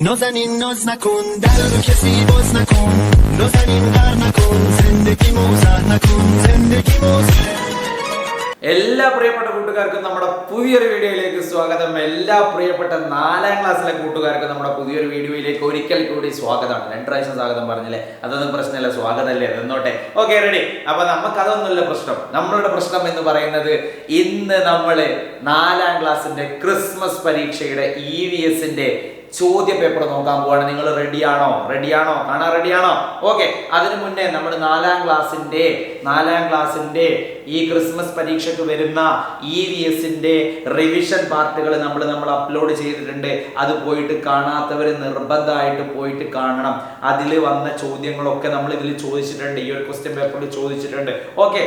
نازنین ناز نکن در رو کسی باز نکن نازنین غر نکن زندگی موزه نکن زندگی موزه എല്ലാ പ്രിയപ്പെട്ട കൂട്ടുകാർക്കും നമ്മുടെ പുതിയൊരു വീഡിയോയിലേക്ക് സ്വാഗതം എല്ലാ പ്രിയപ്പെട്ട നാലാം ക്ലാസ്സിലെ കൂട്ടുകാർക്കും നമ്മുടെ പുതിയൊരു വീഡിയോയിലേക്ക് ഒരിക്കൽ കൂടി സ്വാഗതമാണ് രണ്ട് പ്രാവശ്യം സ്വാഗതം പറഞ്ഞില്ലേ അതൊന്നും പ്രശ്നമില്ല സ്വാഗതമല്ലേ നിന്നോട്ടെ ഓക്കെ റെഡി അപ്പൊ നമുക്ക് അതൊന്നുമല്ല പ്രശ്നം നമ്മളുടെ പ്രശ്നം എന്ന് പറയുന്നത് ഇന്ന് നമ്മള് നാലാം ക്ലാസ്സിന്റെ ക്രിസ്മസ് പരീക്ഷയുടെ ഇ വി എസിന്റെ ചോദ്യ പേപ്പർ നോക്കാൻ പോവാണ്. നിങ്ങൾ റെഡിയാണോ റെഡിയാണോ കാണാൻ റെഡിയാണോ ഓക്കെ അതിനു മുന്നേ നമ്മൾ നാലാം ക്ലാസ്സിന്റെ നാലാം ക്ലാസ്സിന്റെ ഈ ക്രിസ്മസ് പരീക്ഷയ്ക്ക് വരുന്ന ഇ വി എസിന്റെ റിവിഷൻ പാർട്ടുകൾ നമ്മൾ നമ്മൾ അപ്ലോഡ് ചെയ്തിട്ടുണ്ട്. അത് പോയിട്ട് കാണാത്തവർ നിർബന്ധമായിട്ട് പോയിട്ട് കാണണം. അതിൽ വന്ന ചോദ്യങ്ങളൊക്കെ നമ്മൾ ഇതിൽ ചോദിച്ചിട്ടുണ്ട്. ഈ ഒരു ക്വസ്റ്റ്യൻ പേപ്പറിൽ ചോദിച്ചിട്ടുണ്ട്. ഓക്കെ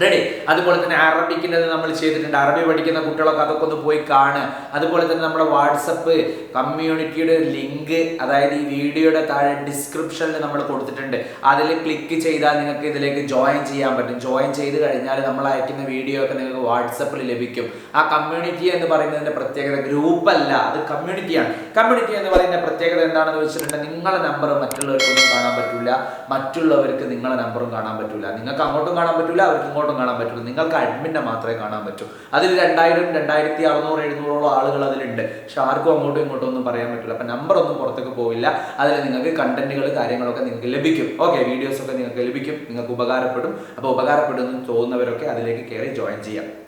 റെഡി അതുപോലെ തന്നെ അറബിക്കിന്റെ നമ്മൾ ചെയ്തിട്ടുണ്ട്. അറബി പഠിക്കുന്ന കുട്ടികളൊക്കെ അതൊക്കെ ഒന്ന് പോയി കാണുക. അതുപോലെ തന്നെ നമ്മുടെ വാട്സപ്പ് കമ്മ്യൂണിറ്റിയുടെ ലിങ്ക് അതായത് ഈ വീഡിയോയുടെ താഴെ ഡിസ്ക്രിപ്ഷനിൽ നമ്മൾ കൊടുത്തിട്ടുണ്ട്. അതിൽ ക്ലിക്ക് ചെയ്താൽ നിങ്ങൾക്ക് ഇതിലേക്ക് ജോയിൻ ചെയ്യാൻ പറ്റും. ജോയിൻ ചെയ്ത് കഴിഞ്ഞാൽ നമ്മൾ അയക്കുന്ന വീഡിയോ ഒക്കെ നിങ്ങൾക്ക് വാട്സപ്പിൽ ലഭിക്കും. ആ കമ്മ്യൂണിറ്റി എന്ന് പറയുന്നതിന്റെ പ്രത്യേകത ഗ്രൂപ്പ് അല്ല അത് കമ്മ്യൂണിറ്റിയാണ് കമ്മ്യൂണിറ്റി എന്ന് പറയുന്ന പ്രത്യേകത എന്താണെന്ന് വെച്ചിട്ടുണ്ടെങ്കിൽ നിങ്ങളുടെ നമ്പർ മറ്റുള്ളവർക്കൊന്നും കാണാൻ പറ്റില്ല മറ്റുള്ളവർക്ക് നിങ്ങളുടെ നമ്പറും കാണാൻ പറ്റില്ല നിങ്ങൾക്ക് അങ്ങോട്ടും കാണാൻ പറ്റില്ല അവർക്ക് ഇങ്ങോട്ടും കാണാൻ പറ്റുള്ളൂ. നിങ്ങൾക്ക് അഡ്മിനെ മാത്രമേ കാണാൻ പറ്റൂ. അതിൽ രണ്ടായിരം രണ്ടായിരത്തി അറുന്നൂറ് എഴുന്നൂറോളം ആളുകൾ അതിലുണ്ട്. പക്ഷെ ആർക്കും അങ്ങോട്ടും ഇങ്ങോട്ടും ഒന്നും പറയാൻ പറ്റില്ല. അപ്പം നമ്പർ ഒന്നും പുറത്തേക്ക് പോവില്ല. അതിൽ നിങ്ങൾക്ക് കണ്ടന്റുകൾ കാര്യങ്ങളൊക്കെ നിങ്ങൾക്ക് ലഭിക്കും. ഓക്കെ വീഡിയോസൊക്കെ നിങ്ങൾക്ക് ലഭിക്കും. നിങ്ങൾക്ക് ഉപകാരപ്പെടും. അപ്പോൾ ഉപകാരപ്പെടുമെന്ന് തോന്നുന്നവരൊക്കെ അതിലേക്ക് കയറി ജോയിൻ ചെയ്യാം.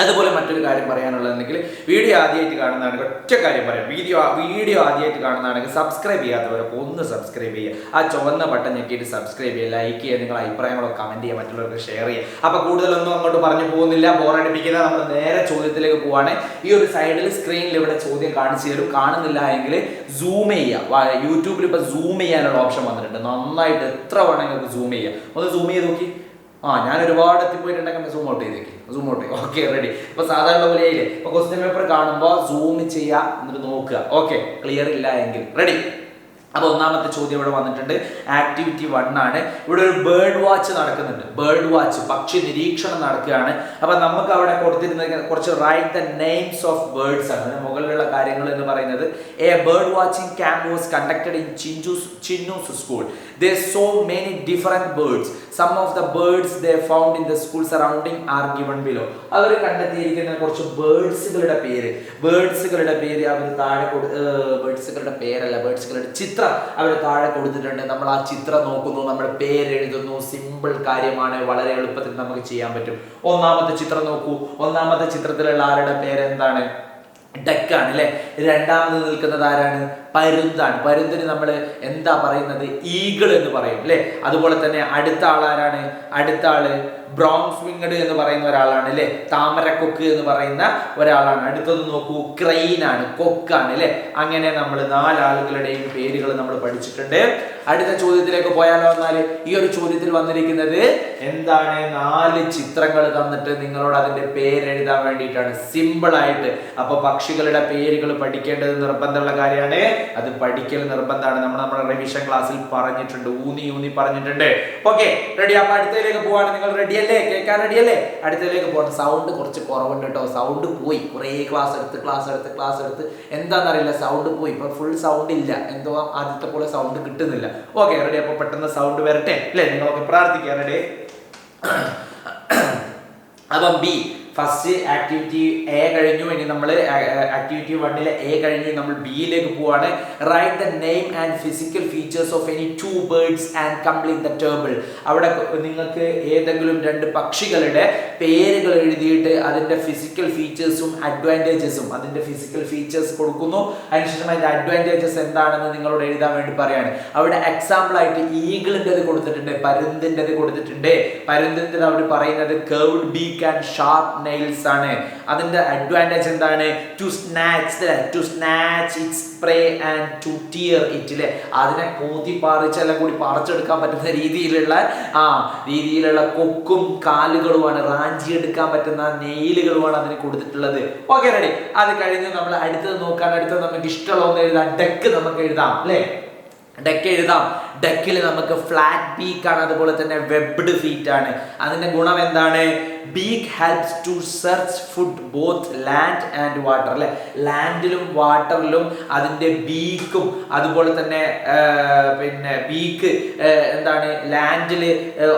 അതുപോലെ മറ്റൊരു കാര്യം പറയാനുള്ളതെങ്കിൽ വീഡിയോ ആദ്യമായിട്ട് കാണുന്നതാണെങ്കിൽ ഒറ്റ കാര്യം പറയാം. വീഡിയോ വീഡിയോ ആദ്യമായിട്ട് കാണുന്നതാണെങ്കിൽ സബ്സ്ക്രൈബ് ചെയ്യാത്തവരൊക്കെ ഒന്ന് സബ്സ്ക്രൈബ് ചെയ്യുക. ആ ചുവന്ന ബട്ടൺ ഞെക്കിയിട്ട് സബ്സ്ക്രൈബ് ചെയ്യുക ലൈക്ക് ചെയ്യുക നിങ്ങളുടെ അഭിപ്രായങ്ങളൊക്കെ കമന്റ് ചെയ്യുക മറ്റുള്ളവർക്ക് ഷെയർ ചെയ്യുക. അപ്പോൾ കൂടുതലൊന്നും അങ്ങോട്ട് പറഞ്ഞു പോകുന്നില്ല ബോറടിപ്പിക്കുന്ന നമ്മൾ നേരെ ചോദ്യത്തിലേക്ക് പോവാണ്. ഈ ഒരു സൈഡിൽ സ്ക്രീനിൽ ഇവിടെ ചോദ്യം കാണിച്ചു തരും. കാണുന്നില്ല എങ്കിൽ സൂം ചെയ്യുക. യൂട്യൂബിൽ ഇപ്പോൾ സൂം ചെയ്യാനുള്ള ഓപ്ഷൻ വന്നിട്ടുണ്ട്. നന്നായിട്ട് എത്ര വേണമെങ്കിൽ സൂം ചെയ്യുക. ഒന്ന് സൂം ചെയ്ത് നോക്കി. ആ ഞാൻ ഒരുപാട് എത്തിപ്പോയിട്ടുണ്ടെങ്കിൽ സൂം ഔട്ട് ചെയ്തേക്ക്. സൂം ഔട്ട് ഓക്കെ റെഡി ഇപ്പൊ സാധാരണ പോലെ പോലെയില്ലേ ഇപ്പൊ ക്വസ്റ്റ്യൻ പേപ്പർ കാണുമ്പോൾ സൂം ചെയ്യുക എന്നിട്ട് നോക്കുക. ഓക്കെ ക്ലിയർ ഇല്ല എങ്കിൽ. റെഡി അപ്പൊ ഒന്നാമത്തെ ചോദ്യം ഇവിടെ വന്നിട്ടുണ്ട്. ആക്ടിവിറ്റി വൺ ആണ്. ഇവിടെ ഒരു ബേർഡ് വാച്ച് നടക്കുന്നുണ്ട്. ബേർഡ് വാച്ച് പക്ഷി നിരീക്ഷണം നടക്കുകയാണ്. അപ്പോൾ നമുക്ക് അവിടെ കൊടുത്തിരുന്ന കുറച്ച് write the names of birds ആണ്. മുകളിലുള്ള കാര്യങ്ങൾ എന്ന് പറയുന്നത് a bird watching camp was conducted in Chinchu's Chinnu's school the so many different birds some of the birds the found in the school surrounding are given below അവർ കണ്ടെത്തിയിരിക്കുന്ന കുറച്ച് ബേർഡ്സുകളുടെ പേര്. ബേർഡ്സുകളുടെ പേര് അവർ താഴെ കൊടു ബേർഡ്സുകളുടെ പേരല്ല ബേർഡ്സുകളുടെ ചിത്രം അവർ താഴെ കൊടുത്തിട്ടുണ്ട്. നമ്മൾ ആ ചിത്രം നോക്കുന്നു നമ്മൾ പേരെഴുതുന്നു സിമ്പിൾ കാര്യമാണ് വളരെ എളുപ്പത്തിൽ നമുക്ക് ചെയ്യാൻ പറ്റും. ഒന്നാമത്തെ ചിത്രം നോക്കൂ. ഒന്നാമത്തെ ചിത്രത്തിലുള്ള ആരുടെ പേരെന്താണ്? ഡക്കാണ് അല്ലെ? രണ്ടാമത് നിൽക്കുന്നത് ആരാണ്? പരുന്താണ്. പരുന്തിന് നമ്മൾ എന്താ പറയുന്നത്? ഈഗിൾ എന്ന് പറയും അല്ലെ? അതുപോലെ തന്നെ അടുത്ത ആൾ ആരാണ് അടുത്ത ആൾ ബ്രോൺസ് വിങ്ഡ് എന്ന് പറയുന്ന ഒരാളാണ് അല്ലെ? താമരക്കൊക്ക് എന്ന് പറയുന്ന ഒരാളാണ്. അടുത്തത് നോക്കൂ ക്രെയിനാണ് കൊക്കാണ് അല്ലെ? അങ്ങനെ നമ്മൾ നാലാളുകളുടെയും പേരുകൾ നമ്മൾ പഠിച്ചിട്ടുണ്ട്. അടുത്ത ചോദ്യത്തിലേക്ക് പോയാലോ എന്നാൽ ഈ ഒരു ചോദ്യത്തിൽ വന്നിരിക്കുന്നത് എന്താണ് നാല് ചിത്രങ്ങൾ തന്നിട്ട് നിങ്ങളോട് അതിന്റെ പേരെഴുതാൻ വേണ്ടിയിട്ടാണ്. സിമ്പിൾ ആയിട്ട്. അപ്പൊ പക്ഷികളുടെ പേരുകൾ പഠിക്കേണ്ടത് നിർബന്ധമുള്ള കാര്യമാണ്. അത് പഠിക്കൽ നിർബന്ധമാണ്. നമ്മൾ നമ്മുടെ റിവിഷൻ ക്ലാസ്സിൽ പറഞ്ഞിട്ടുണ്ട്. ഊന്നി ഊന്നി പറഞ്ഞിട്ടുണ്ട്. ഓക്കെ റെഡി അപ്പൊ അടുത്തതിലേക്ക് പോവാണ്. നിങ്ങൾ റെഡി അല്ലേ കേൾക്കാൻ റെഡിയല്ലേ? അടുത്തതിലേക്ക് പോട്ടെ. സൗണ്ട് കുറച്ച് കുറവുണ്ട് കേട്ടോ. സൗണ്ട് പോയി. കുറേ ക്ലാസ് എടുത്ത് ക്ലാസ് എടുത്ത് ക്ലാസ് എടുത്ത്. എന്താണെന്നറിയില്ല സൗണ്ട് പോയി. ഇപ്പം ഫുൾ സൗണ്ട് ഇല്ല. എന്തോ ആദ്യത്തെ പോലെ സൗണ്ട് കിട്ടുന്നില്ല. ഓക്കെ റെഡി അപ്പോൾ പെട്ടെന്ന് സൗണ്ട് വരട്ടെ. അല്ലേ? നിങ്ങളൊക്കെ പ്രാർത്ഥിക്കാം റെഡി അപ്പം ബി ഫസ്റ്റ് ആക്ടിവിറ്റി എ കഴിഞ്ഞു ഇനി നമ്മൾ ആക്ടിവിറ്റി വണ്ണിലെ എ കഴിഞ്ഞു നമ്മൾ ബിയിലേക്ക് പോവാണ്. Write the name and physical features of any two birds and complete the table അവിടെ നിങ്ങൾക്ക് ഏതെങ്കിലും രണ്ട് പക്ഷികളുടെ പേരുകൾ എഴുതിയിട്ട് അതിന്റെ ഫിസിക്കൽ ഫീച്ചേഴ്സും അഡ്വാന്റേജസും അതിന്റെ ഫിസിക്കൽ ഫീച്ചേഴ്സ് കൊടുക്കുന്നു. അതിനുശേഷം അതിന്റെ അഡ്വാന്റേജസ് എന്താണെന്ന് നിങ്ങളോട് എഴുതാൻ വേണ്ടി പറയാണ്. അവിടെ എക്സാമ്പിൾ ആയിട്ട് ഈഗിളിന്റെത് കൊടുത്തിട്ടുണ്ട് പരുന്തിന്റെത് കൊടുത്തിട്ടുണ്ട്. പരുന്തിന്റെ അവർ പറയുന്നത് curled beak and sharp nails ആണ്. അതിന്റെ അഡ്വാന്റേജ് എന്താണ്? To snatch to snatch its prey and to tear it അതിനെ കോതി കൂത്തി പറിച്ചെല്ലാം കൂടി പറിച്ചെടുക്കാൻ പറ്റുന്ന രീതിയിലുള്ള ആ രീതിയിലുള്ള കൊക്കും കാലുകളുമാണ് റാഞ്ചി എടുക്കാൻ പറ്റുന്ന നെയിലുകളുമാണ് അതിന് കൊടുത്തിട്ടുള്ളത്. ഓക്കെ റെഡി അത് കഴിഞ്ഞ് നമ്മൾ അടുത്തത് നോക്കാൻ അടുത്തത് നമുക്ക് ഇഷ്ടമുള്ള ഒന്ന് എഴുതാം. ഡെക്ക് നമുക്ക് എഴുതാം അല്ലേ ഡെക്ക് എഴുതാം. ഡെക്കിൽ നമുക്ക് ഫ്ലാറ്റ് ബീക്ക് ആണ് അതുപോലെ തന്നെ വെബ്ഡ് ഫീറ്റ് ആണ്. അതിന്റെ ഗുണം എന്താണ്? Beak helps to search food both land and water അല്ലെ? ലാൻഡിലും വാട്ടറിലും അതിന്റെ ബീക്കും അതുപോലെ തന്നെ പിന്നെ ബീക്ക് എന്താണ്? ലാൻഡിൽ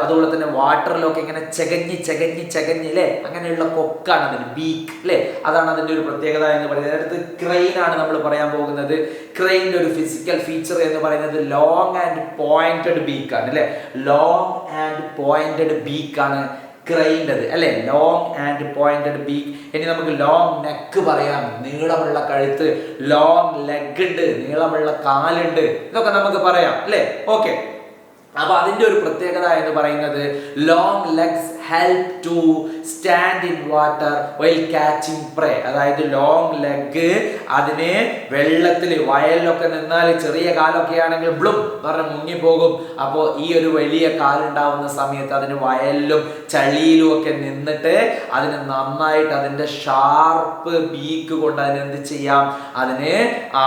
അതുപോലെ തന്നെ വാട്ടറിലൊക്കെ ഇങ്ങനെ ചകഞ്ഞ് ചകഞ്ഞ് ചകഞ്ഞ് അല്ലേ? അങ്ങനെയുള്ള കൊക്കാണ് അതിന് ബീക്ക് അല്ലേ? അതാണ് അതിന്റെ ഒരു പ്രത്യേകത എന്ന് പറയുന്നത്. അടുത്ത് ക്രെയിൻ ആണ് നമ്മൾ പറയാൻ പോകുന്നത്. ക്രെയിന്റെ ഒരു ഫിസിക്കൽ ഫീച്ചർ എന്ന് പറയുന്നത് ലോങ് ആൻഡ് പോയിന്റഡ് ബീക്ക് ആണ് അല്ലേ? ലോങ് ആൻഡ് പോയിന്റഡ് ബീക്ക് ആണ് ക്രെയിന്റെത് അല്ലേ? ലോങ് ആൻഡ് പോയിന്റഡ് ബീക്ക് ഇനി നമുക്ക് ലോങ് നെക്ക് പറയാം. നീളമുള്ള കഴുത്ത് ലോങ് ലെഗ് ഉണ്ട് നീളമുള്ള കാലുണ്ട് ഇതൊക്കെ നമുക്ക് പറയാം അല്ലേ? ഓക്കെ അപ്പൊ അതിന്റെ ഒരു പ്രത്യേകത എന്ന് പറയുന്നത് long legs help to stand in water while catching prey അതായത് ലോങ് ലെഗ് അതിന് വെള്ളത്തിൽ വയലിലൊക്കെ നിന്നാൽ ചെറിയ കാലൊക്കെ ആണെങ്കിൽ ബ്ലും പറഞ്ഞ് മുങ്ങിപ്പോകും. അപ്പോൾ ഈ ഒരു വലിയ കാലുണ്ടാവുന്ന സമയത്ത് അതിന് വയലിലും ചളിയിലും ഒക്കെ നിന്നിട്ട് അതിന് നന്നായിട്ട് അതിന്റെ ഷാർപ്പ് ബീക്ക് കൊണ്ട് അതിന് എന്ത് ചെയ്യാം? അതിന് ആ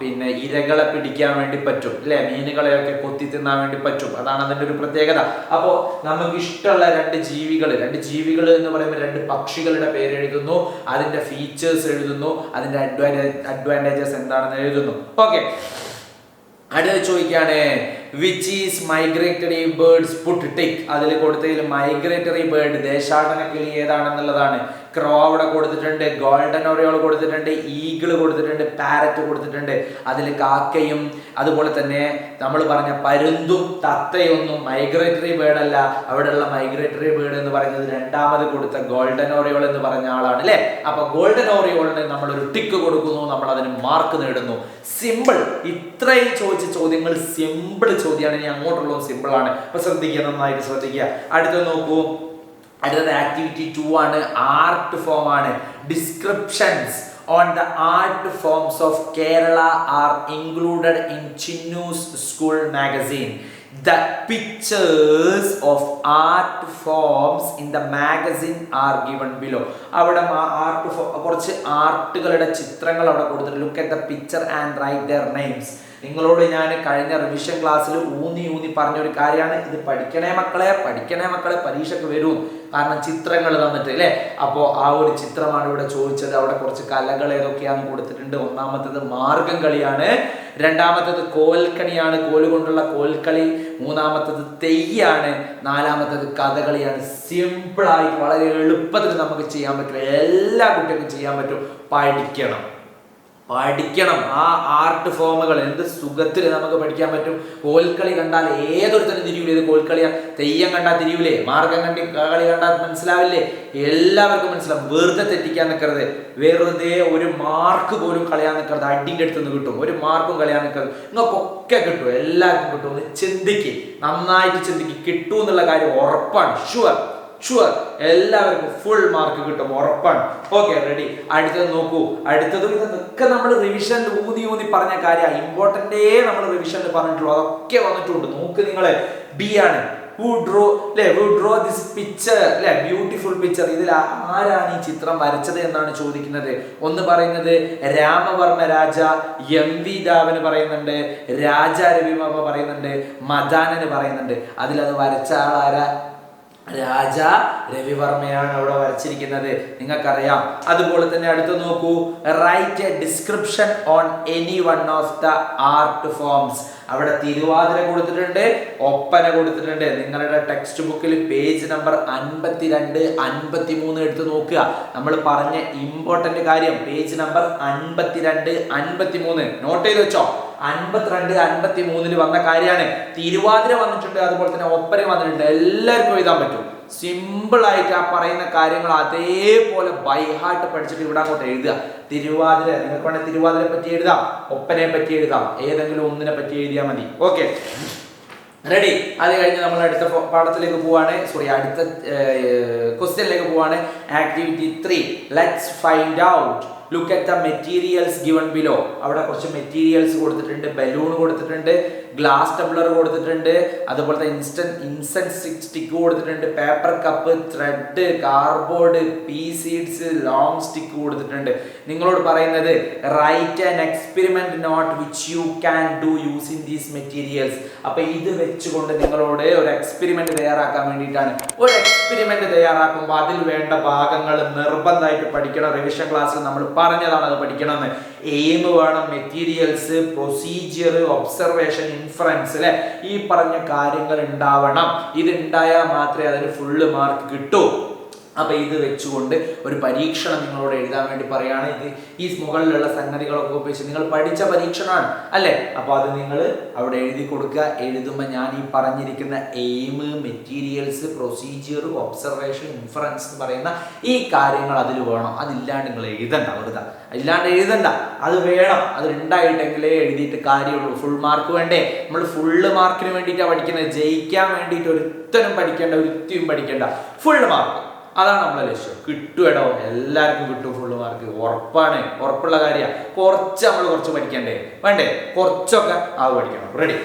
പിന്നെ ഇരകളെ പിടിക്കാൻ വേണ്ടി പറ്റും. അല്ലെ മീനുകളെയൊക്കെ കൊത്തി തിന്നാൻ വേണ്ടി പറ്റും. അതാണ് അതിന്റെ ഒരു പ്രത്യേകത. അപ്പോൾ നമുക്ക് ഇഷ്ടമുള്ള രണ്ട് ജീവികൾ രണ്ട് ജീവികൾ എന്ന് പറയുമ്പോൾ രണ്ട് പക്ഷികളുടെ പേര് എഴുതുന്നു അതിന്റെ ഫീച്ചേഴ്സ് എഴുതുന്നു അതിന്റെ അഡ്വാന്റേജ് അഡ്വാന്റേജസ് എന്താണെന്ന് എഴുതുന്നു. ഓക്കെ അടുത്ത് ചോദിക്കുകയാണ് which is migratory birds put tick അതിൽ കൊടുത്തതിൽ മൈഗ്രേറ്ററി ബേർഡ് ദേശാടന കിളി ഏതാണെന്നുള്ളതാണ്. ക്രോ അവിടെ കൊടുത്തിട്ടുണ്ട് ഗോൾഡൻ ഒറിയോൾ കൊടുത്തിട്ടുണ്ട് ഈഗിൾ കൊടുത്തിട്ടുണ്ട് പാരറ്റ് കൊടുത്തിട്ടുണ്ട്. അതിൽ കാക്കയും അതുപോലെ തന്നെ നമ്മൾ പറഞ്ഞ പരുന്തും തത്തയൊന്നും മൈഗ്രേറ്ററി ബേർഡ് അല്ല. അവിടെയുള്ള മൈഗ്രേറ്ററി ബേർഡ് എന്ന് പറയുന്നത് രണ്ടാമത് കൊടുത്ത ഗോൾഡൻ ഓറിയോൾ എന്ന് പറഞ്ഞ ആളാണ് അല്ലേ? അപ്പൊ ഗോൾഡൻ ഓറിയോളിന് നമ്മൾ ഒരു ടിക്ക് കൊടുക്കുന്നു നമ്മൾ അതിന് മാർക്ക് നേടുന്നു. സിമ്പിൾ ഇത്രയും ചോദിച്ച ചോദ്യങ്ങൾ സിമ്പിൾ ചോദ്യമാണ്. ഇനി അങ്ങോട്ടുള്ളത് സിമ്പിൾ ആണ്. അപ്പൊ ശ്രദ്ധിക്കുക നന്നായിട്ട് ശ്രദ്ധിക്കുക. അടുത്ത നോക്കൂ. അടുത്തത് ആക്ടിവിറ്റി ടു ആണ്. ആർട്ട് ഫോം ആണ്. Descriptions on the art forms of Kerala are included in Chinnu's school magazine the pictures of art forms in the magazine are given below അവിടെ ആർട്ട് കുറച്ച് ആർട്ടുകളുടെ ചിത്രങ്ങൾ അവിടെ കൊടുത്തിട്ടുണ്ട്. Look at the picture and write their names നിങ്ങളോട് ഞാൻ കഴിഞ്ഞ revision ക്ലാസ്സിൽ ഊന്നി ഊന്നി പറഞ്ഞ ഒരു കാര്യമാണ്. ഇത് പഠിക്കണേ മക്കളെ പഠിക്കണേ മക്കളെ പരീക്ഷയ്ക്ക് വരും. കാരണം ചിത്രങ്ങൾ തന്നിട്ട് അല്ലേ അപ്പോൾ ആ ഒരു ചിത്രമാണ് ഇവിടെ ചോദിച്ചത്. അവിടെ കുറച്ച് കലകൾ ഏതൊക്കെയാണ് കൊടുത്തിട്ടുണ്ട്. ഒന്നാമത്തേത് മാർഗം കളിയാണ്. രണ്ടാമത്തേത് കോൽക്കണിയാണ്. കോൽ കൊണ്ടുള്ള കോൽക്കളി. മൂന്നാമത്തത് തെയ്യാണ്. നാലാമത്തേത് കഥകളിയാണ്. സിമ്പിളായിട്ട് വളരെ എളുപ്പത്തിൽ നമുക്ക് ചെയ്യാൻ പറ്റും. എല്ലാ കുട്ടികൾക്കും ചെയ്യാൻ പറ്റും. പഠിക്കണം. പഠിക്കണം. ആ ആർട്ട് ഫോമുകൾ എന്ത് സുഖത്തിൽ നമുക്ക് പഠിക്കാൻ പറ്റും. കോൽക്കളി കണ്ടാൽ ഏതൊരുത്തരും തിരിയൂലേ? ഇത് കോൽക്കളിയാ. തെയ്യം കണ്ടാൽ തിരിയൂലേ? മാർഗം കണ്ടി കളി കണ്ടാൽ മനസ്സിലാവില്ലേ? എല്ലാവർക്കും മനസ്സിലാവും. വെറുതെ തെറ്റിക്കാൻ നിൽക്കരുത് വെറുതെ ഒരു മാർക്ക് പോലും കളയാൻ നിൽക്കരുത് അടിന്റെ അടുത്ത് നിന്ന് കിട്ടും. ഒരു മാർക്കും കളയാൻ നിൽക്കരുത് നിങ്ങൾക്കൊക്കെ കിട്ടും. എല്ലാവർക്കും കിട്ടും. ഒന്ന് ചിന്തിക്ക്. നന്നായിട്ട് ചിന്തിക്ക്. കിട്ടും എന്നുള്ള കാര്യം ഉറപ്പാണ്. ഷുവർ ഷുവർ എല്ലാവർക്കും ഫുൾ മാർക്ക് കിട്ടും ഉറപ്പാണ്. ഓക്കെ റെഡി അടുത്തത് നോക്കൂ. അടുത്തതും ഇതൊക്കെ നമ്മൾ റിവിഷനിൽ ഊന്നി ഊന്നി പറഞ്ഞ കാര്യമാണ് ഇമ്പോർട്ടന്റേ നമ്മൾ റിവിഷനിൽ പറഞ്ഞിട്ടുള്ളൂ. അതൊക്കെ വന്നിട്ടുണ്ട്. നോക്ക് നിങ്ങളെ. ബി ആണ്. Who draw draw this picture beautiful picture ഇതിൽ ആരാണ് ഈ ചിത്രം വരച്ചത് എന്നാണ് ചോദിക്കുന്നത്. ഒന്ന് പറയുന്നത് രാമവർമ്മ രാജ എം വി ദാവന് പറയുന്നുണ്ട്. രാജ രവിവർമ്മ പറയുന്നുണ്ട്. മദാനന് പറയുന്നുണ്ട്. അതിലത് വരച്ച ആളാരാ? രാജ രവിവർമ്മയാണ് അവിടെ വരച്ചിരിക്കുന്നത്. നിങ്ങൾക്കറിയാം. അതുപോലെ തന്നെ അടുത്ത് നോക്കൂ. Write a description on any one of the art forms അവിടെ തിരുവാതിര കൊടുത്തിട്ടുണ്ട് ഒപ്പന കൊടുത്തിട്ടുണ്ട്. നിങ്ങളുടെ ടെക്സ്റ്റ് ബുക്കിൽ പേജ് നമ്പർ അൻപത്തിരണ്ട് അൻപത്തി മൂന്ന് എടുത്ത് നോക്കുക. നമ്മൾ പറഞ്ഞ ഇമ്പോർട്ടന്റ് കാര്യം പേജ് നമ്പർ അൻപത്തിരണ്ട് അൻപത്തി മൂന്ന് നോട്ട് ചെയ്ത് വെച്ചോ. അൻപത്തിരണ്ട് അൻപത്തി മൂന്നിൽ വന്ന കാര്യമാണ്. തിരുവാതിര വന്നിട്ടുണ്ട് അതുപോലെ തന്നെ ഒപ്പന വന്നിട്ടുണ്ട്. എല്ലാവർക്കും എഴുതാൻ പറ്റും. സിമ്പിൾ ആയിട്ട് ആ പറയുന്ന കാര്യങ്ങൾ അതേപോലെ ബൈഹാർട്ട് പഠിച്ചിട്ട് ഇവിടെ അങ്ങോട്ട് എഴുതുക. തിരുവാതിര നിങ്ങൾക്ക് വേണമെങ്കിൽ തിരുവാതിരെ പറ്റി എഴുതാം. ഒപ്പനെ പറ്റി എഴുതാം. ഏതെങ്കിലും ഒന്നിനെ പറ്റി എഴുതിയാൽ മതി. ഓക്കെ റെഡി അത് കഴിഞ്ഞ് നമ്മൾ അടുത്ത പാഠത്തിലേക്ക് പോവാണ്. സോറി അടുത്ത ക്വസ്റ്റ്യനിലേക്ക് പോവാണ്. Activity three let's find out look at the materials given below അവിടെ കുറച്ച് മെറ്റീരിയൽസ് കൊടുത്തിട്ടുണ്ട് ബലൂൺ കൊടുത്തിട്ടുണ്ട് ഗ്ലാസ് ടബ്ലർ കൊടുത്തിട്ടുണ്ട് അതുപോലെ തന്നെ ഇൻസ്റ്റന്റ് ഇൻസെന്റ് സ്റ്റിക്ക് കൊടുത്തിട്ടുണ്ട് paper cup thread cardboard pea seeds long stick കൊടുത്തിട്ടുണ്ട്. നിങ്ങളോട് പറയുന്നത് write and experiment note which you can do use in these materials അപ്പൊ ഇത് വെച്ചുകൊണ്ട് നിങ്ങളോട് ഒരു എക്സ്പെരിമെന്റ് തയ്യാറാക്കാൻ വേണ്ടിയിട്ടാണ്. ഒരു എക്സ്പെരിമെന്റ് തയ്യാറാക്കുമ്പോൾ അതിൽ വേണ്ട ഭാഗങ്ങൾ നിർബന്ധമായിട്ട് പഠിക്കണം. റിവിഷൻ ക്ലാസ്സിൽ നമ്മൾ പറഞ്ഞതാണ് അത് പഠിക്കണമെന്ന്. എയിം വേണം മെറ്റീരിയൽസ് പ്രൊസീജിയർ ഒബ്സർവേഷൻ ഇൻഫറൻസ് അല്ലെ ഈ പറഞ്ഞ കാര്യങ്ങൾ ഉണ്ടാവണം. ഇത് ഉണ്ടായാൽ മാത്രമേ അതിന് ഫുള്ള് മാർക്ക് കിട്ടൂ. അപ്പൊ ഇത് വെച്ചുകൊണ്ട് ഒരു പരീക്ഷണം നിങ്ങളോട് എഴുതാൻ വേണ്ടി പറയുകയാണ് ഇത് ഈ മുകളിലുള്ള സംഗതികളൊക്കെ ഉപയോഗിച്ച് നിങ്ങൾ പഠിച്ച പരീക്ഷണമാണ് അല്ലെ? അപ്പൊ അത് നിങ്ങൾ അവിടെ എഴുതി കൊടുക്കുക. എഴുതുമ്പോൾ ഞാൻ ഈ പറഞ്ഞിരിക്കുന്ന aim materials procedure observation inference എന്ന് പറയുന്ന ഈ കാര്യങ്ങൾ അതിൽ വേണം. അതില്ലാണ്ട് നിങ്ങൾ എഴുതണ്ട വെറുതെ. ഇല്ലാണ്ട് എഴുതണ്ട. അത് വേണം. അത് ഉണ്ടായിട്ടെങ്കിലേ എഴുതിയിട്ട് കാര്യമുള്ളൂ. ഫുൾ മാർക്ക് വേണ്ടേ? നമ്മൾ ഫുള്ള് മാർക്കിന് വേണ്ടിയിട്ടാണ് പഠിക്കുന്നത്. ജയിക്കാൻ വേണ്ടിയിട്ട് ഒരുത്തനും പഠിക്കേണ്ട ഒരുത്തിയും പഠിക്കേണ്ട. ഫുൾ മാർക്ക് അതാണ് നമ്മളെ ലക്ഷ്യം. കിട്ടുമേടോ എല്ലാവർക്കും കിട്ടും ഫുള്ള് മാർക്ക് ഉറപ്പാണ്. ഉറപ്പുള്ള കാര്യമാണ് കുറച്ച് നമ്മൾ കുറച്ച് പഠിക്കണ്ടേ? വേണ്ടേ? കുറച്ചൊക്കെ ആ പഠിക്കണം. റെഡി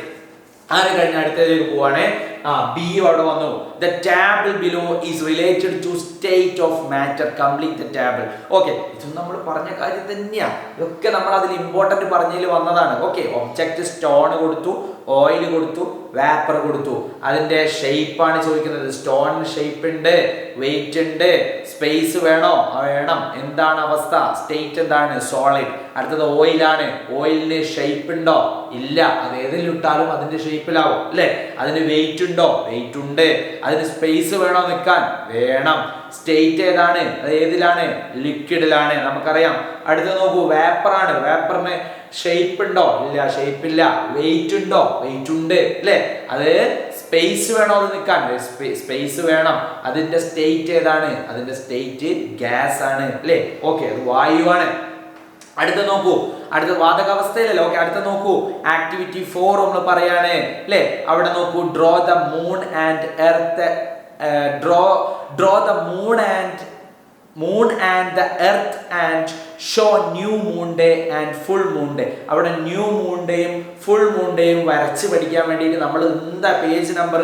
അത് കഴിഞ്ഞ അടുത്തതിലേക്ക് പോവാണ്? ആ ബി അവിടെ വന്നു. The table below is related to state of matter complete the table okay ഇത് നമ്മൾ പറഞ്ഞ കാര്യം തന്നെയാണ് ഇതൊക്കെ നമ്മൾ അതിൽ ഇമ്പോർട്ടന്റ് പറഞ്ഞതിൽ വന്നതാണ്. ഓക്കെ ഒബ്ജക്റ്റ് സ്റ്റോൺ കൊടുത്തു ഓയിൽ കൊടുത്തു വാപ്പർ കൊടുത്തു. അതിന്റെ ഷെയ്പ്പാണ് ചോദിക്കുന്നത്. സ്റ്റോൺ ഷേപ്പ് ഉണ്ട് വെയിറ്റ് ഉണ്ട് സ്പേസ് വേണോ? വേണം. എന്താണ് അവസ്ഥ? സ്റ്റേറ്റ് എന്താണ്? സോളിഡ് അടുത്തത് ഓയിലാണ് ഓയിലിന് ഷേപ്പ് ഉണ്ടോ? ഇല്ല. അത് ഏതിലിട്ടാലും അതിന്റെ ഷെയ്പ്പിലാവും അല്ലേ? അതിന് വെയിറ്റ് ഉണ്ടോ. വെയിറ്റ് ഉണ്ട്. അതിന് സ്പേസ് വേണോ നിൽക്കാൻ? വേണം. സ്റ്റേറ്റ് ഏതാണ്? അത് ഏതിലാണ്? ലിക്വിഡിലാണ് നമുക്കറിയാം. അടുത്ത നോക്കൂ. വേപ്പറാണ് വേപ്പറിന് ഷേപ്പ് ഉണ്ടോ? ഇല്ല ഷേപ്പ് ഇല്ല. വെയിറ്റ് ഉണ്ടോ? വെയിറ്റ് ഉണ്ട്. അല്ലേ? അത് സ്പേസ് വേണോ അത് നിൽക്കാൻ? സ്പേസ് വേണം. അതിന്റെ സ്റ്റേറ്റ് ഏതാണ്? അതിന്റെ സ്റ്റേറ്റ് ഗ്യാസ് ആണ്. അല്ലേ? ഓക്കെ അത് വായുവാണ്. അടുത്ത നോക്കൂ. അടുത്ത വാതകാവസ്ഥയിലല്ലേ? ഓക്കെ അടുത്ത നോക്കൂ. ആക്ടിവിറ്റി ഫോർ നമ്മൾ പറയാണ്. അല്ലേ അവിടെ നോക്കൂ draw the moon and earth draw draw the moon and moon and the earth and show new moon day and full moon day അവിടെ ന്യൂ മൂൺ ഡേയും ഫുൾ മൂൺ ഡേയും വരച്ച് പഠിക്കാൻ വേണ്ടിയിട്ട് നമ്മൾ എന്താ പേജ് നമ്പർ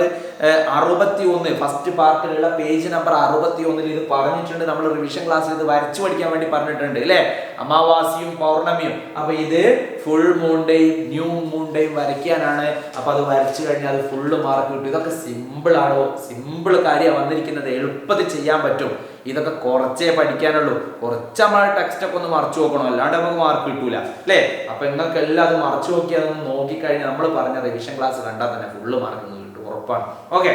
അറുപത്തി ഒന്ന് ഫസ്റ്റ് പാർട്ടിലുള്ള പേജ് നമ്പർ അറുപത്തി ഒന്നിൽ ഇത് പറഞ്ഞിട്ടുണ്ട്. നമ്മൾ റിവിഷൻ ക്ലാസ്സിൽ ഇത് വരച്ച് പഠിക്കാൻ വേണ്ടി പറഞ്ഞിട്ടുണ്ട് അല്ലേ അമാവാസിയും പൗർണമിയും. അപ്പൊ ഇത് ഫുൾ മൂൺ ഡേയും ന്യൂ മൂൺ ഡേയും വരയ്ക്കാനാണ്. അപ്പൊ അത് വരച്ചു കഴിഞ്ഞാൽ അത് ഫുള്ള് മാർക്ക് കിട്ടും. ഇതൊക്കെ സിമ്പിൾ ആണോ? സിമ്പിൾ കാര്യമാണ് വന്നിരിക്കുന്നത്. എളുപ്പത്തിൽ ചെയ്യാൻ പറ്റും. ഇതൊക്കെ കുറച്ചേ പഠിക്കാനുള്ളൂ. കുറച്ച് നമ്മൾ ടെക്സ്റ്റ് ഒക്കെ ഒന്ന് മറച്ചു നോക്കണം അല്ലാണ്ട് നമുക്ക് മാർക്ക് കിട്ടൂല. അല്ലേ? അപ്പൊ നിങ്ങൾക്ക് എല്ലാം അത് മറച്ചു നോക്കി അതൊന്ന് നോക്കിക്കഴിഞ്ഞാൽ നമ്മൾ പറഞ്ഞ റിവിഷൻ ക്ലാസ് കണ്ടാൽ തന്നെ ഫുള്ള് മാർക്ക് കിട്ടും ഉറപ്പാണ്. ഓക്കെ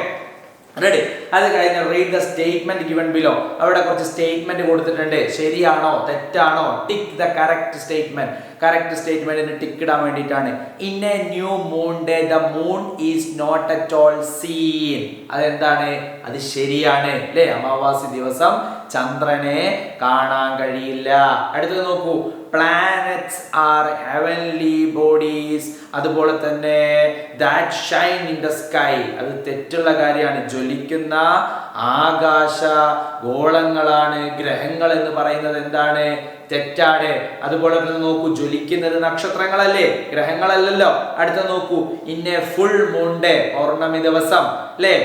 റെഡി അത് കഴിഞ്ഞ് read the statement given below അവിടെ കുറച്ച് സ്റ്റേറ്റ്മെന്റ് കൊടുത്തിട്ടുണ്ട്. ശരിയാണോ? തെറ്റാണോ? Tick the correct statement correct സ്റ്റേറ്റ്മെന്റിന് tick ഇടാൻ വേണ്ടിയിട്ടാണ്. In a new moon day the moon is not at all seen അതെന്താണ്? അത് ശരിയാണ് അല്ലേ അമാവാസി ദിവസം ചന്ദ്രനെ കാണാൻ കഴിയില്ല. അടുത്തത് നോക്കൂ. പ്ലാനറ്റ്സ് ആർ ഹെവൻലി ബോഡീസ് അതുപോലെ തന്നെ that shine in the sky അത് തെറ്റുള്ള കാര്യമാണ്. ജ്വലിക്കുന്ന ആകാശ ഗോളങ്ങളാണ് ഗ്രഹങ്ങൾ എന്ന് പറയുന്നത് എന്താണ്? തെറ്റാണ്. അതുപോലെ തന്നെ നോക്കൂ ജ്വലിക്കുന്നത് നക്ഷത്രങ്ങളല്ലേ? ഗ്രഹങ്ങളല്ലല്ലോ. അടുത്ത നോക്കൂ ഇന്നെ ഫുൾ ഡേ പൗർണമി ദിവസം അല്ലേ?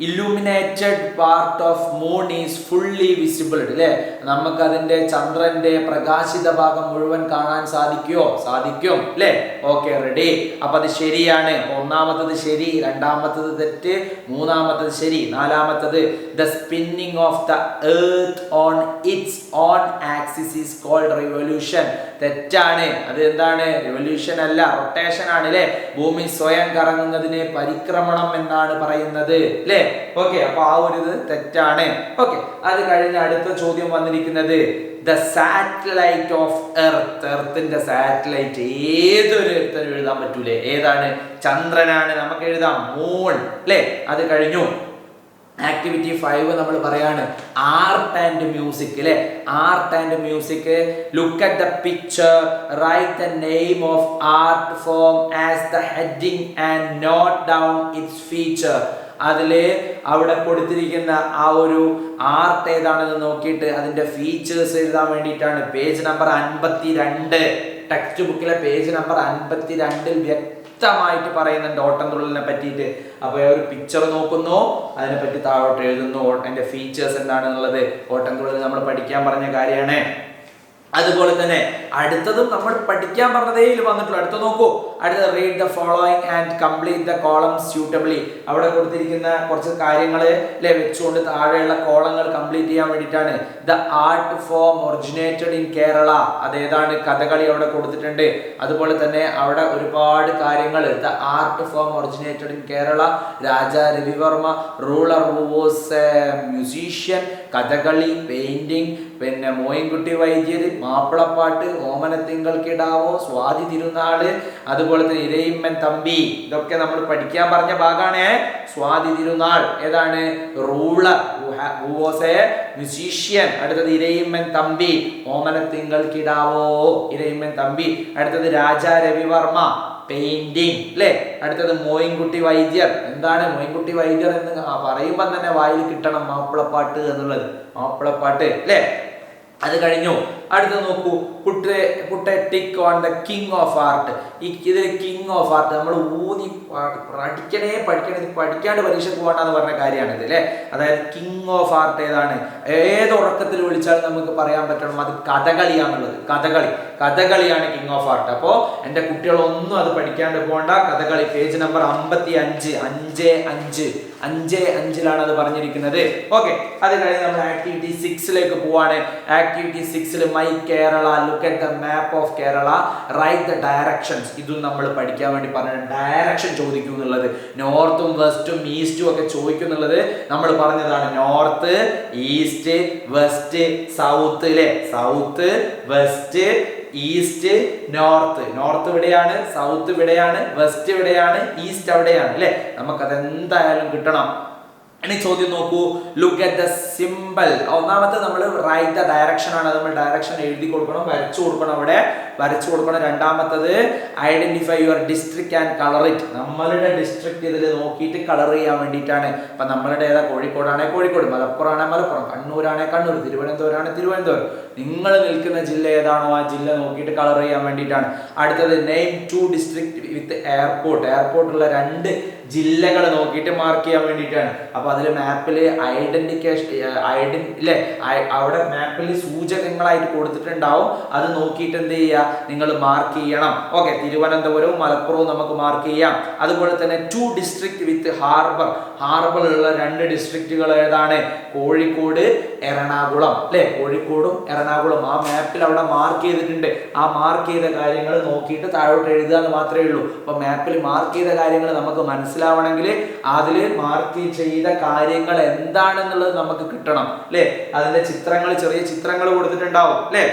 Illuminated part of moon is fully visible അല്ലേ? നമുക്ക് അതിന്റെ ചന്ദ്രന്റെ പ്രകാശിത ഭാഗം മുഴുവൻ കാണാൻ സാധിക്കുമോ സാധിക്കും അല്ലേ? ഓക്കെ റെഡി അപ്പൊ അത് ശരിയാണ്. ഒന്നാമത്തത് ശരി രണ്ടാമത്തത് തെറ്റ് മൂന്നാമത്തത് ശരി നാലാമത്തത് the spinning of the earth on its on axis is called revolution തെറ്റാണ്. അത് എന്താണ് റിവല്യൂഷൻ അല്ല റൊട്ടേഷൻ ആണ് അല്ലെ ഭൂമി സ്വയം കറങ്ങുന്നതിനെ പരിക്രമണം എന്നാണ് പറയുന്നത് അല്ലെ ഓക്കെ അപ്പൊ ആ ഒരു ഇത് തെറ്റാണ്. ഓക്കെ അത് കഴിഞ്ഞ അടുത്ത ചോദ്യം വന്നിരിക്കുന്നത് ദ സാറ്റലൈറ്റ് ഓഫ് എർത്ത് എർത്തിന്റെ സാറ്റലൈറ്റ് ഏതൊരു എഴുതാൻ പറ്റൂലേ? ഏതാണ്? ചന്ദ്രനാണ്. നമുക്ക് എഴുതാം. മൂൺ അല്ലെ അത് കഴിഞ്ഞു. ആക്ടിവിറ്റി ഫൈവ് നമ്മൾ പറയാണ് ആർട്ട് ആൻഡ് മ്യൂസിക് അല്ലെ art and music look at the picture write the name of art form as the heading and note down its feature അതിൽ അവിടെ കൊടുത്തിരിക്കുന്ന ആ ഒരു ആർട്ട് ഏതാണെന്ന് നോക്കിയിട്ട് അതിന്റെ ഫീച്ചേഴ്സ് എഴുതാൻ വേണ്ടിയിട്ടാണ്. പേജ് നമ്പർ അൻപത്തി രണ്ട് ടെക്സ്റ്റ് ബുക്കിലെ പേജ് നമ്പർ അൻപത്തി രണ്ടിൽ വ്യക്തമായിട്ട് പറയുന്നുണ്ട് ഓട്ടംതുള്ളലിനെ പറ്റിയിട്ട്. അപ്പോൾ ഒരു പിക്ചർ നോക്കുന്നു. അതിനെപ്പറ്റി താഴോട്ട് എഴുതുന്നു. അതിന്റെ ഫീച്ചേഴ്സ് എന്താണെന്നുള്ളത്. ഓട്ടംതുള്ളൽ നമ്മൾ പഠിക്കാൻ പറഞ്ഞ കാര്യമാണ്. അതുപോലെ തന്നെ അടുത്തതും നമ്മൾ പഠിക്കാൻ പറഞ്ഞതേ ഇതിൽ വന്നിട്ടുള്ളൂ. അടുത്ത നോക്കൂ. അടുത്ത read the following and complete the column suitably അവിടെ കൊടുത്തിരിക്കുന്ന കുറച്ച് കാര്യങ്ങൾ അല്ലെ വെച്ചുകൊണ്ട് താഴെയുള്ള കോളങ്ങൾ കംപ്ലീറ്റ് ചെയ്യാൻ വേണ്ടിയിട്ടാണ്. The art form originated in Kerala അതേതാണ് കഥകളി അവിടെ കൊടുത്തിട്ടുണ്ട്. അതുപോലെ തന്നെ അവിടെ ഒരുപാട് കാര്യങ്ങൾ. The art form originated in Kerala Raja Ravivarma. Ruler was musician Kathakali painting പിന്നെ മോയിൻകുട്ടി വൈദ്യർ മാപ്പിളപ്പാട്ട് ഓമനത്തിങ്കൾക്കിടാവോ സ്വാതി തിരുനാൾ അതുപോലെ തന്നെ ഇരയിമ്മൻ തമ്പി. ഇതൊക്കെ നമ്മൾ പഠിക്കാൻ പറഞ്ഞ ഭാഗമാണ് സ്വാതി തിരുനാൾ. ഏതാണ്? റൂളർ. എ മ്യൂസീഷ്യൻ അടുത്തത് ഇരയിമ്മൻ തമ്പി. ഓമനത്തിങ്കൾക്കിടാവോ? ഇരയിമ്മൻ തമ്പി. അടുത്തത് രാജാ രവിവർമ്മ. പെയിന്റിങ് അല്ലേ അടുത്തത് മോയിൻകുട്ടി വൈദ്യർ. എന്താണ് മോയിൻകുട്ടി വൈദ്യർ എന്ന് പറയുമ്പോൾ തന്നെ വായിൽ കിട്ടണം മാപ്പിളപ്പാട്ട് എന്നുള്ളത്. മാപ്പിളപ്പാട്ട്. അല്ലേ അത് കഴിഞ്ഞു. അടുത്ത നോക്കൂ put put tick on the king of art ഈ ഇതിൽ കിങ് ഓഫ് ആർട്ട് നമ്മൾ ഊതി പഠിക്കണേ പഠിക്കണേ പഠിക്കാണ്ട് പരീക്ഷയ്ക്ക് പോകണ്ടെന്ന് പറഞ്ഞ കാര്യമാണ് ഇത് അല്ലേ? അതായത് കിങ് ഓഫ് ആർട്ട് ഏതാണ്? ഏത് ഉറക്കത്തിൽ വിളിച്ചാലും നമുക്ക് പറയാൻ പറ്റണം അത് കഥകളിയാണുള്ളത് കഥകളി. കഥകളിയാണ് കിങ് ഓഫ് ആർട്ട് അപ്പോൾ എന്റെ കുട്ടികളൊന്നും അത് പഠിക്കാണ്ട് പോകണ്ട. കഥകളി പേജ് നമ്പർ അമ്പത്തി അഞ്ച് അഞ്ച് അഞ്ച് അഞ്ച് അഞ്ചിലാണ് അത് പറഞ്ഞിരിക്കുന്നത്. ഓക്കെ അത് കഴിഞ്ഞ് നമ്മൾ ആക്ടിവിറ്റി സിക്സിലേക്ക് പോവാണ്. ആക്ടിവിറ്റി സിക്സിൽ my Kerala look at the map of Kerala write the directions ഇതും നമ്മൾ പഠിക്കാൻ വേണ്ടി പറഞ്ഞ ഡയറക്ഷൻ ചോദിക്കും എന്നുള്ളത്. നോർത്തും വെസ്റ്റും ഈസ്റ്റും ഒക്കെ ചോദിക്കും എന്നുള്ളത് നമ്മൾ പറഞ്ഞതാണ്. നോർത്ത് ഈസ്റ്റ് വെസ്റ്റ് സൗത്ത് അല്ലേ south west east north north ഇവിടെയാണ് സൗത്ത് ഇവിടെയാണ് വെസ്റ്റ് ഇവിടെയാണ് ഈസ്റ്റ് അവിടെയാണ് അല്ലേ നമുക്കത് എന്തായാലും കിട്ടണം. ഇനി ചോദ്യം നോക്കൂ. ലുക്ക് അറ്റ് ദ സിമ്പിൾ ഒന്നാമത്തെ നമ്മൾ റൈറ്റ് ദ ഡയറക്ഷൻ ആണ്. നമ്മൾ ഡയറക്ഷൻ എഴുതി കൊടുക്കണം വരച്ചു കൊടുക്കണം അവിടെ. വരച്ചു കൊടുക്കണം. രണ്ടാമത്തത് identify your district and colour it നമ്മളുടെ ഡിസ്ട്രിക്ട് ഇതിൽ നോക്കിയിട്ട് കളർ ചെയ്യാൻ വേണ്ടിയിട്ടാണ്. ഇപ്പൊ നമ്മളുടെ ഏതാ? കോഴിക്കോടാണെ കോഴിക്കോട് മലപ്പുറം മലപ്പുറം കണ്ണൂരാണെ കണ്ണൂർ തിരുവനന്തപുരം ആണ് തിരുവനന്തപുരം. നിങ്ങൾ നിൽക്കുന്ന ജില്ല ഏതാണോ ആ ജില്ല നോക്കിയിട്ട് കളർ ചെയ്യാൻ വേണ്ടിയിട്ടാണ്. അടുത്തത് name two district with airport എയർപോർട്ടുള്ള രണ്ട് ജില്ലകൾ നോക്കിയിട്ട് മാർക്ക് ചെയ്യാൻ വേണ്ടിയിട്ടാണ്. അപ്പോൾ അതിൽ മാപ്പിൽ ഐഡന്റിക്കേഷൻ ഐഡൻ ഇല്ലേ? അവിടെ മാപ്പിൽ സൂചകങ്ങളായിട്ട് കൊടുത്തിട്ടുണ്ടാവും. അത് നോക്കിയിട്ട് എന്ത് ചെയ്യുക നിങ്ങൾ മാർക്ക് ചെയ്യണം. ഓക്കെ തിരുവനന്തപുരവും മലപ്പുറവും നമുക്ക് മാർക്ക് ചെയ്യാം. അതുപോലെ തന്നെ two district with harbour harbour ഉള്ള രണ്ട് ഡിസ്ട്രിക്റ്റുകൾ ഏതാണ്? കോഴിക്കോട് എറണാകുളം. അല്ലേ? കോഴിക്കോടും എറണാകുളം. ആ മാപ്പിൽ അവിടെ മാർക്ക് ചെയ്തിട്ടുണ്ട്. ആ മാർക്ക് ചെയ്ത കാര്യങ്ങൾ നോക്കിയിട്ട് താഴോട്ട് എഴുതുക എന്ന് മാത്രമേ ഉള്ളൂ. അപ്പോൾ മാപ്പിൽ മാർക്ക് ചെയ്ത കാര്യങ്ങൾ നമുക്ക് മനസ്സിലാവണമെങ്കിൽ അതിൽ മാർക്ക് ചെയ്ത കാര്യങ്ങൾ എന്താണെന്നുള്ളത് നമുക്ക് കിട്ടണം അല്ലേ? അതിന്റെ ചിത്രങ്ങൾ ചെറിയ ചിത്രങ്ങൾ കൊടുത്തിട്ടുണ്ടാവും അല്ലേ?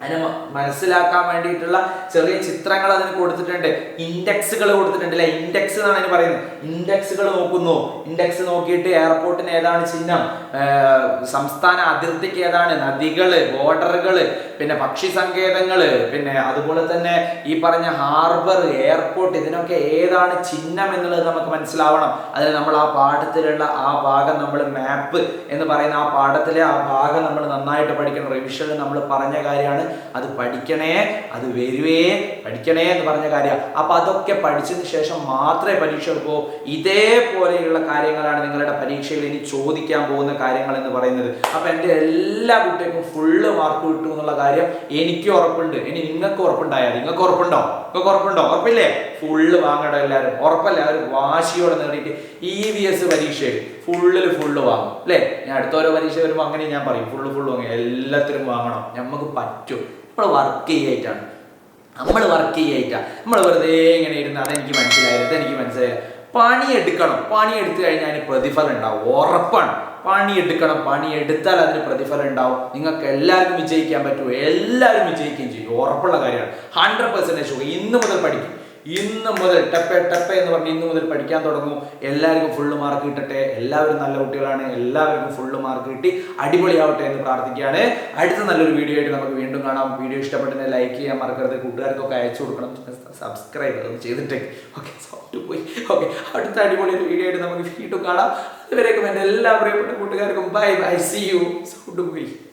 അതിനെ മനസ്സിലാക്കാൻ വേണ്ടിയിട്ടുള്ള ചെറിയ ചിത്രങ്ങൾ അതിന് കൊടുത്തിട്ടുണ്ട്. ഇൻഡെക്സുകൾ കൊടുത്തിട്ടുണ്ട് അല്ലെ? ഇൻഡെക്സ് എന്നാണ് അതിന് പറയുന്നത്. ഇൻഡെക്സുകൾ നോക്കുന്നു. ഇൻഡെക്സ് നോക്കിയിട്ട് എയർപോർട്ടിന് ഏതാണ് ചിഹ്നം? സംസ്ഥാന അതിർത്തിക്ക് ഏതാണ്? നദികൾ ബോർഡറുകൾ പിന്നെ പക്ഷി സങ്കേതങ്ങൾ പിന്നെ അതുപോലെ തന്നെ ഈ പറഞ്ഞ ഹാർബർ എയർപോർട്ട് ഇതിനൊക്കെ ഏതാണ് ചിഹ്നം എന്നുള്ളത് നമുക്ക് മനസ്സിലാവണം. അതിന് നമ്മൾ ആ പാഠത്തിലുള്ള ആ ഭാഗം നമ്മൾ മാപ്പ് എന്ന് പറയുന്ന ആ പാഠത്തിലെ ആ ഭാഗം നമ്മൾ നന്നായിട്ട് പഠിക്കണം. റിവിഷനിൽ നമ്മൾ പറഞ്ഞ കാര്യമാണ് അത് പഠിക്കണേ അത് വരുവേ പഠിക്കണേ എന്ന് പറഞ്ഞ കാര്യം. അപ്പൊ അതൊക്കെ പഠിച്ചതിന് ശേഷം മാത്രമേ പരീക്ഷ എടുക്കൂ ഇതേപോലെയുള്ള കാര്യങ്ങളാണ് നിങ്ങളുടെ പരീക്ഷയിൽ ഇനി ചോദിക്കാൻ പോകുന്ന കാര്യങ്ങൾ എന്ന് പറയുന്നത്. അപ്പൊ എന്റെ എല്ലാ കുട്ടികൾക്കും ഫുള്ള് മാർക്ക് കിട്ടും എന്നുള്ള കാര്യം എനിക്ക് ഉറപ്പുണ്ട്. ഇനി നിങ്ങൾക്ക് ഉറപ്പുണ്ടായാൽ നിങ്ങൾക്ക് ഉറപ്പുണ്ടോ? നിങ്ങൾക്ക് ഉറപ്പുണ്ടോ? ഉറപ്പില്ലേ? ഫുള്ള് വാങ്ങണം എല്ലാവരും. ഉറപ്പല്ല? ഒരു വാശിയോടെ നേടിയിട്ട് ഇ വി എസ് പരീക്ഷയിൽ. ഫുള്ളിൽ ഫുള്ള് വാങ്ങും അല്ലേ? ഞാൻ അടുത്ത ഓരോ പരീക്ഷ വരുമ്പോൾ അങ്ങനെ ഞാൻ പറയും ഫുള്ള് ഫുള്ള് വാങ്ങി എല്ലാത്തിനും വാങ്ങണം. നമുക്ക് പറ്റും. നമ്മൾ വർക്ക് ചെയ്യായിട്ടാണ്. നമ്മൾ വർക്ക് ചെയ്യായിട്ടാ. നമ്മൾ വെറുതെ ഇങ്ങനെ ഇരുന്ന് അതെനിക്ക് മനസ്സിലായില്ല അതെനിക്ക് മനസ്സിലായില്ല. പണിയെടുക്കണം. പണിയെടുത്തു കഴിഞ്ഞാൽ അതിന് പ്രതിഫലം ഉണ്ടാവും. ഉറപ്പാണ്. പണിയെടുക്കണം. പണിയെടുത്താൽ അതിന് പ്രതിഫലം ഉണ്ടാവും. നിങ്ങൾക്ക് എല്ലാവർക്കും വിജയിക്കാൻ പറ്റുമോ എല്ലാവരും വിജയിക്കുകയും ചെയ്യും. ഉറപ്പുള്ള കാര്യമാണ്. ഹൺഡ്രഡ് പെർസെന്റേജ് ഇന്ന് മുതൽ പഠിക്കും. ഇന്ന് മുതൽ ടപ്പെ ടപ്പെ എന്ന് പറഞ്ഞ് ഇന്ന് മുതൽ പഠിക്കാൻ തുടങ്ങും. എല്ലാവർക്കും ഫുള്ള് മാർക്ക് കിട്ടട്ടെ. എല്ലാവരും നല്ല കുട്ടികളാണ്. എല്ലാവർക്കും ഫുള്ള് മാർക്ക് കിട്ടി. അടിപൊളിയാവട്ടെ എന്ന് പ്രാർത്ഥിക്കുകയാണ്. അടുത്ത നല്ലൊരു വീഡിയോ ആയിട്ട് നമുക്ക് വീണ്ടും കാണാം. വീഡിയോ ഇഷ്ടപ്പെട്ടെ ലൈക്ക് ചെയ്യാൻ മറക്കരുത്. കൂട്ടുകാർക്കൊക്കെ അയച്ചു കൊടുക്കണം. സബ്സ്ക്രൈബ് ചെയ്തിട്ടേ. ഓക്കെ സോഫ്റ്റ് പോയി. ഓക്കെ അടുത്ത അടിപൊളി ഒരു വീഡിയോ ആയിട്ട് നമുക്ക് വീണ്ടും കാണാം. അതുവരേക്കും എന്റെ എല്ലാ പ്രിയപ്പെട്ട കൂട്ടുകാർക്കും bye bye see you sound പോയി.